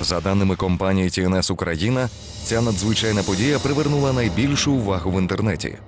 За даними компанії TNS Україна, ця надзвичайна подія привернула найбільшу увагу в інтернеті.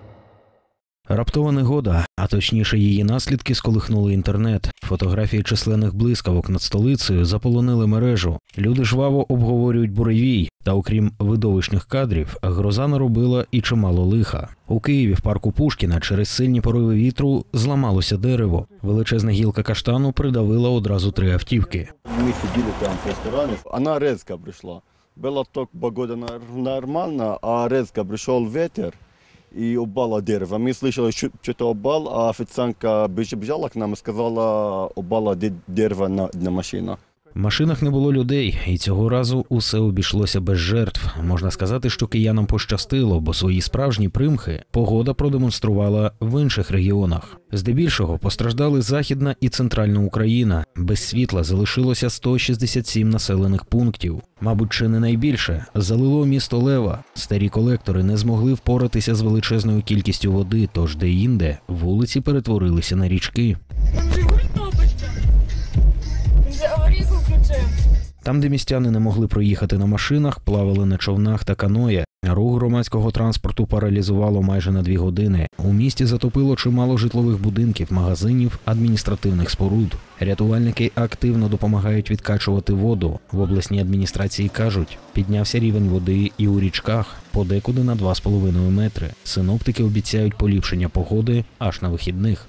Раптова негода, а точніше її наслідки сколихнули інтернет. Фотографії численних блискавок над столицею заполонили мережу. Люди жваво обговорюють буревій. Та окрім видовищних кадрів, гроза наробила і чимало лиха. У Києві в парку Пушкіна через сильні пориви вітру зламалося дерево. Величезна гілка каштану придавила одразу три автівки. Мы сидели там в ресторане, она резко пришла. Была только погода нар- нормально, а резко пришел ветер и упало дерево. Мы слышали, что- что-то упал, а официантка беж- бежала к нам и сказала, упало де- дерево на, на машину. В машинах не було людей, і цього разу усе обійшлося без жертв. Можна сказати, що киянам пощастило, бо свої справжні примхи погода продемонструвала в інших регіонах. Здебільшого постраждали західна і центральна Україна. Без світла залишилося 167 населених пунктів. Мабуть, чи не найбільше залило місто Лева. Старі колектори не змогли впоратися з величезною кількістю води, тож де-інде вулиці перетворилися на річки. Там, де містяни не могли проїхати на машинах, плавали на човнах та каноє. Рух громадського транспорту паралізувало майже на дві години. У місті затопило чимало житлових будинків, магазинів, адміністративних споруд. Рятувальники активно допомагають відкачувати воду. В обласній адміністрації кажуть, піднявся рівень води і у річках, подекуди на 2,5 метри. Синоптики обіцяють поліпшення погоди аж на вихідних.